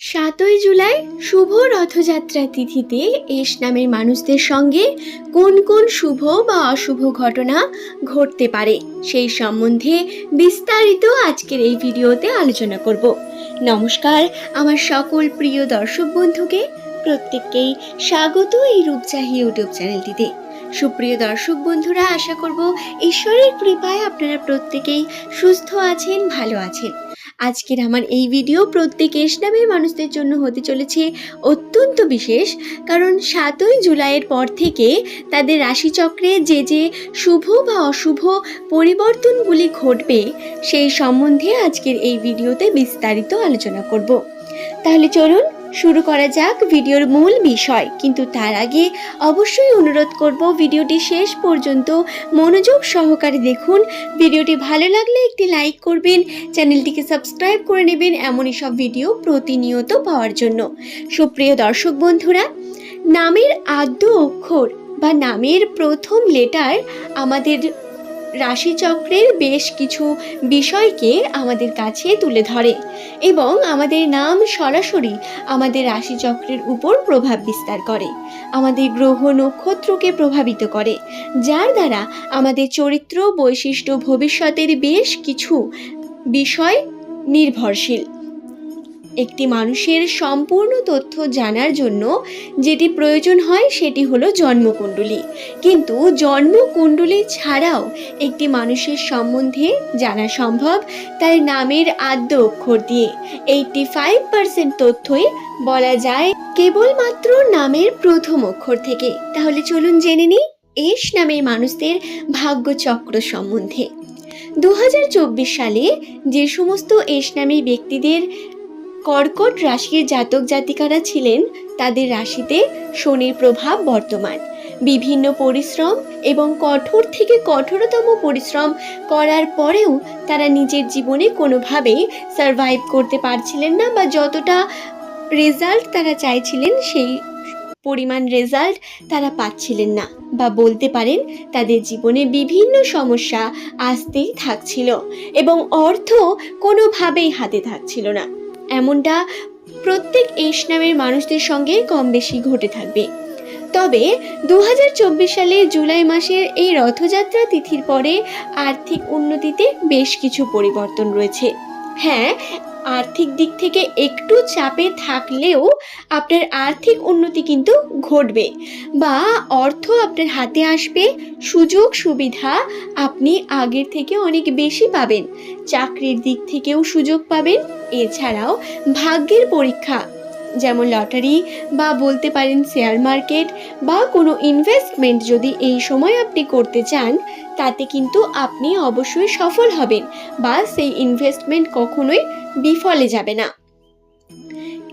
সাতই জুলাই শুভ রথযাত্রা তিথিতে এস নামের মানুষদের সঙ্গে কোন কোন শুভ বা অশুভ ঘটনা ঘটতে পারে, সেই সম্বন্ধে বিস্তারিত আজকের এই ভিডিওতে আলোচনা করব। নমস্কার, আমার সকল প্রিয় দর্শক বন্ধুকে প্রত্যেককেই স্বাগত এই রূপচাহি ইউটিউব চ্যানেলটিতে। সুপ্রিয় দর্শক বন্ধুরা, আশা করব ঈশ্বরের কৃপায় আপনারা প্রত্যেকেই সুস্থ আছেন, ভালো আছেন। আজকের আমার এই ভিডিও প্রত্যেক ইসলামের মানুষদের জন্য হতে চলেছে অত্যন্ত বিশেষ, কারণ সাতই জুলাইয়ের পর থেকে তাদের রাশিচক্রে যে যে শুভ বা অশুভ পরিবর্তনগুলি ঘটবে, সেই সম্বন্ধে আজকের এই ভিডিওতে বিস্তারিত আলোচনা করব। তাহলে চলুন শুরু করা যাক ভিডিওর মূল বিষয়। কিন্তু তার আগে অবশ্যই অনুরোধ করব ভিডিওটি শেষ পর্যন্ত মনোযোগ সহকারে দেখুন। ভিডিওটি ভালো লাগলে একটি লাইক করবেন, চ্যানেলটিকে সাবস্ক্রাইব করে নেবেন এমনই সব ভিডিও প্রতিনিয়ত পাওয়ার জন্য। সুপ্রিয় দর্শক বন্ধুরা, নামের আদ্য অক্ষর বা নামের প্রথম লেটার আমাদের রাশিচক্রের বেশ কিছু বিষয়কে আমাদের কাছে তুলে ধরে এবং আমাদের নাম সরাসরি আমাদের রাশিচক্রের উপর প্রভাব বিস্তার করে, আমাদের গ্রহ নক্ষত্রকে প্রভাবিত করে, যার দ্বারা আমাদের চরিত্র, বৈশিষ্ট্য, ভবিষ্যতের বেশ কিছু বিষয় নির্ভরশীল। একটি মানুষের সম্পূর্ণ তথ্য জানার জন্য যেটি প্রয়োজন হয় সেটি হলো জন্মকুণ্ডলী। কিন্তু জন্মকুণ্ডলী ছাড়াও একটি মানুষের সম্বন্ধে জানা সম্ভব তার নামের আদ্য অক্ষর দিয়ে। এইটি ফাইভ পার্সেন্ট তথ্যই বলা যায় কেবলমাত্র নামের প্রথম অক্ষর থেকে। তাহলে চলুন জেনে নিই এস নামের মানুষদের ভাগ্যচক্র সম্বন্ধে। দু হাজার চব্বিশ সালে যে সমস্ত এস নামী ব্যক্তিদের কর্কট রাশির জাতক জাতিকারা ছিলেন, তাদের রাশিতে শনির প্রভাব বর্তমান। বিভিন্ন পরিশ্রম এবং কঠোর থেকে কঠোরতম পরিশ্রম করার পরেও তারা নিজের জীবনে কোনোভাবেই সারভাইভ করতে পারছিলেন না বা যতটা রেজাল্ট তারা চাইছিলেন, সেই পরিমাণ রেজাল্ট তারা পাচ্ছিলেন না বা বলতে পারেন তাদের জীবনে বিভিন্ন সমস্যা আসতেই থাকছিল এবং অর্থ কোনোভাবেই হাতে থাকছিল না। এমনটা প্রত্যেক এইস নামের মানুষদের সঙ্গে কম বেশি ঘটে থাকবে। তবে দু হাজার চব্বিশ সালে জুলাই মাসের এই রথযাত্রা তিথির পরে আর্থিক উন্নতিতে বেশ কিছু পরিবর্তন রয়েছে। হ্যাঁ আর্থিক দিক থেকে একটু চাপে থাকলেও আপনার আর্থিক উন্নতি কিন্তু ঘটবে বা অর্থ আপনার হাতে আসবে, সুযোগ সুবিধা আপনি আগের থেকে অনেক বেশি পাবেন, চাকরির দিক থেকেও সুযোগ পাবেন, এছাড়াও ভাগ্যের পরীক্ষা যেমন লটারি বা বলতে পারেন শেয়ার মার্কেট বা কোনো ইনভেস্টমেন্ট যদি এই সময় আপনি করতে চান, তাতে কিন্তু আপনি অবশ্যই সফল হবেন বা সেই ইনভেস্টমেন্ট কখনোই বিফলে যাবে না।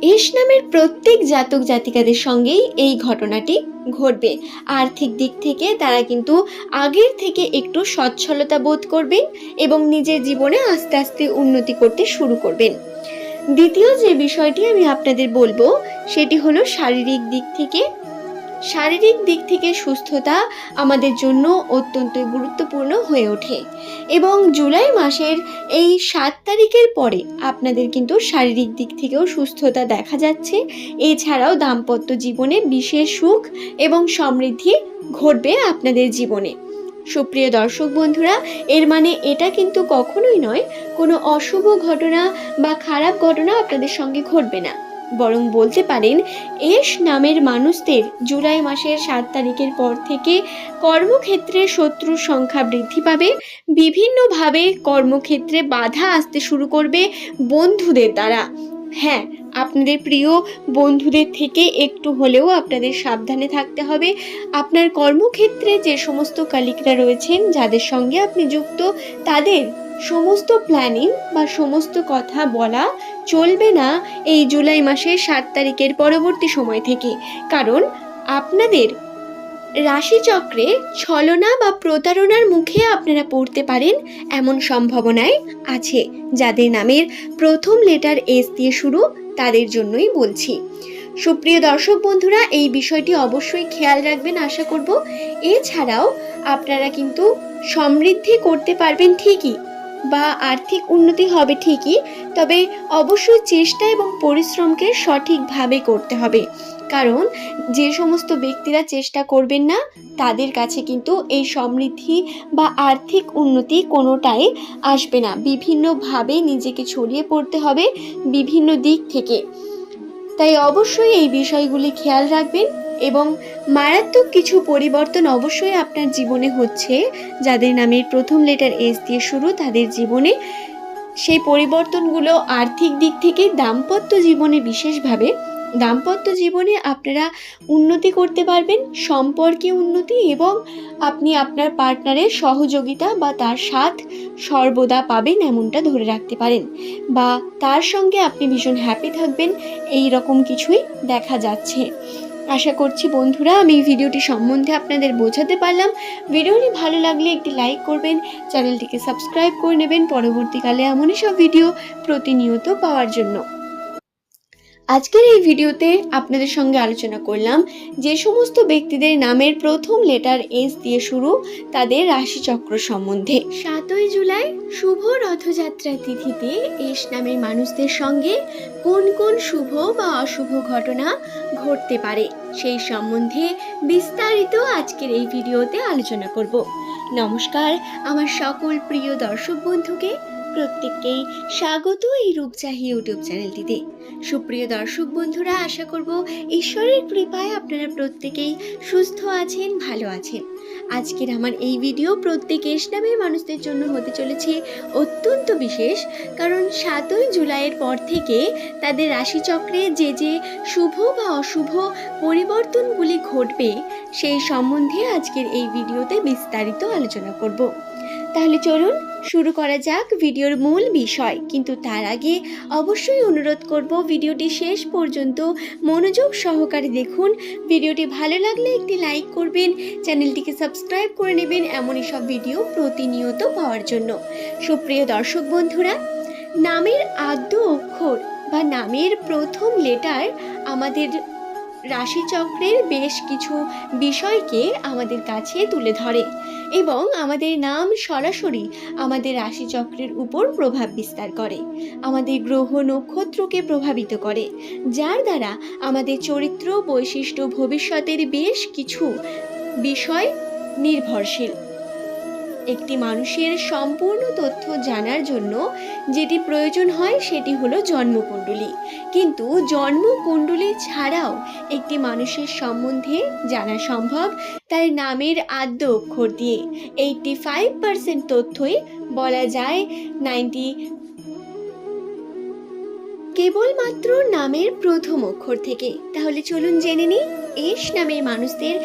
এস নামের প্রত্যেক জাতক জাতিকাদের সঙ্গেই এই ঘটনাটি ঘটবে। আর্থিক দিক থেকে তারা কিন্তু আগের থেকে একটু সচ্ছলতা বোধ করবেন এবং নিজের জীবনে আস্তে আস্তে উন্নতি করতে শুরু করবেন। দ্বিতীয় যে বিষয়টি আমি আপনাদের বলব, সেটি হলো শারীরিক দিক থেকে। শারীরিক দিক থেকে সুস্থতা আমাদের জন্য অত্যন্ত গুরুত্বপূর্ণ হয়ে ওঠে। এবং জুলাই মাসের এই সাত তারিখের পরে আপনাদের কিন্তু শারীরিক দিক থেকেও সুস্থতা দেখা যাচ্ছে। এছাড়াও দাম্পত্য জীবনে বিশেষ সুখ এবং সমৃদ্ধি ঘটবে আপনাদের জীবনে। সুপ্রিয় দর্শক বন্ধুরা, এর মানে এটা কিন্তু কখনোই নয়, কোনো অশুভ ঘটনা বা খারাপ ঘটনা আপনাদের সঙ্গে ঘটবে না। বরং বলতে পারেন এস নামের মানুষদের জুলাই মাসের সাত তারিখের পর থেকে কর্মক্ষেত্রে শত্রুর সংখ্যা বৃদ্ধি পাবে, বিভিন্নভাবে কর্মক্ষেত্রে বাধা আসতে শুরু করবে বন্ধুদের দ্বারা। হ্যাঁ আপনাদের প্রিয় বন্ধুদের থেকে একটু হলেও আপনাদের সাবধানে থাকতে হবে। আপনার কর্মক্ষেত্রে যে সমস্ত কালিকরা রয়েছেন, যাদের সঙ্গে আপনি যুক্ত, তাদের সমস্ত প্ল্যানিং বা সমস্ত কথা বলা চলবে না এই জুলাই মাসের সাত তারিখের পরবর্তী সময় থেকে। কারণ আপনাদের রাশিচক্রে ছলনা বা প্রতারণার মুখে আপনারা পড়তে পারেন এমন সম্ভাবনায় আছে, যাদের নামের প্রথম লেটার এস দিয়ে শুরু তাদের জন্যই বলছি। সুপ্রিয় দর্শক বন্ধুরা, এই বিষয়টি অবশ্যই খেয়াল রাখবেন, আশা করব। এছাড়াও আপনারা কিন্তু সমৃদ্ধি করতে পারবেন ঠিকই বা আর্থিক উন্নতি হবে ঠিকই, তবে অবশ্যই চেষ্টা এবং পরিশ্রমকে সঠিকভাবে করতে হবে। কারণ যে সমস্ত ব্যক্তিরা চেষ্টা করবেন না, তাদের কাছে কিন্তু এই সমৃদ্ধি বা আর্থিক উন্নতি কোনোটাই আসবে না। বিভিন্নভাবে নিজেকে ছড়িয়ে পড়তে হবে বিভিন্ন দিক থেকে। তাই অবশ্যই এই বিষয়গুলি খেয়াল রাখবেন এবং মারাত্মক কিছু পরিবর্তন অবশ্যই আপনার জীবনে হচ্ছে, যাদের নামের প্রথম লেটার এস দিয়ে শুরু, তাদের জীবনে। সেই পরিবর্তনগুলো আর্থিক দিক থেকে দাম্পত্য জীবনে বিশেষভাবে দাম্পত্য জীবনে আপনারা উন্নতি করতে পারবেন, সম্পর্কে উন্নতি এবং আপনি আপনার পার্টনারের সহযোগিতা বা তার সাথ সর্বদা পাবেন এমনটা ধরে রাখতে পারেন বা তার সঙ্গে আপনি ভীষণ হ্যাপি থাকবেন, এই রকম কিছুই দেখা যাচ্ছে। আশা করছি বন্ধুরা, আমি ভিডিওটি সম্বন্ধে আপনাদের বোঝাতে পারলাম। ভিডিওটি ভালো লাগলে একটি লাইক করবেন, চ্যানেলটিকে সাবস্ক্রাইব করে নেবেন। পরবর্তীকালে এমনই সব ভিডিও প্রতিনিয়ত পাওয়ার জন্য। আজকের এই ভিডিওতে আপনাদের সঙ্গে আলোচনা করলাম যে সমস্ত ব্যক্তিদের নামের প্রথম লেটার এস দিয়ে শুরু, তাদের রাশিচক্র সম্বন্ধে। সাতই জুলাই শুভ রথযাত্রা তিথিতে এস নামের মানুষদের সঙ্গে কোন কোন শুভ বা অশুভ ঘটনা ঘটতে পারে, সেই সম্বন্ধে বিস্তারিত আজকের এই ভিডিওতে আলোচনা করব। নমস্কার, আমার সকল প্রিয় দর্শক বন্ধুকে প্রত্যেককেই স্বাগত এই রূপচাহি ইউটিউব চ্যানেলটিতে। সুপ্রিয় দর্শক বন্ধুরা, আশা করব ঈশ্বরের কৃপায় আপনারা প্রত্যেকেই সুস্থ আছেন, ভালো আছেন। আজকের আমার এই ভিডিও প্রত্যেক নামের মানুষদের জন্য হতে চলেছে অত্যন্ত বিশেষ, কারণ সাতই জুলাইয়ের পর থেকে তাদের রাশিচক্রে যে যে শুভ বা অশুভ পরিবর্তনগুলি ঘটবে, সেই সম্বন্ধে আজকের এই ভিডিওতে বিস্তারিত আলোচনা করব। তাহলে চলুন শুরু করা যাক ভিডিওর মূল বিষয়। কিন্তু তার আগে অবশ্যই অনুরোধ করব ভিডিওটি শেষ পর্যন্ত মনোযোগ সহকারে দেখুন। ভিডিওটি ভালো লাগলে একটি লাইক করবেন, চ্যানেলটিকে সাবস্ক্রাইব করে নেবেন এমনই সব ভিডিও প্রতিনিয়ত পাওয়ার জন্য। সুপ্রিয় দর্শক বন্ধুরা, নামের আদ্য অক্ষর বা নামের প্রথম লেটার আমাদের রাশিচক্রের বেশ কিছু বিষয়কে আমাদের কাছে তুলে ধরে এবং আমাদের নাম সরাসরি আমাদের রাশিচক্রের উপর প্রভাব বিস্তার করে, আমাদের গ্রহ নক্ষত্রকে প্রভাবিত করে, যার দ্বারা আমাদের চরিত্র বৈশিষ্ট্য ভবিষ্যতের বেশ কিছু বিষয় নির্ভরশীল। একটি মানুষের সম্পূর্ণ তথ্য জানার জন্য যেটি প্রয়োজন হয় সেটি হলো জন্মকুণ্ডলী। কিন্তু জন্মকুণ্ডলী ছাড়াও একটি মানুষের সম্বন্ধে জানা সম্ভব তার নামের আদ্য অক্ষর দিয়ে। এইটটি ফাইভ পার্সেন্ট তথ্যই বলা যায় নাইনটি কেবলমাত্র নামের প্রথম অক্ষর থেকে। তাহলে চলুন জেনে নিই, এস নামের মানুষদের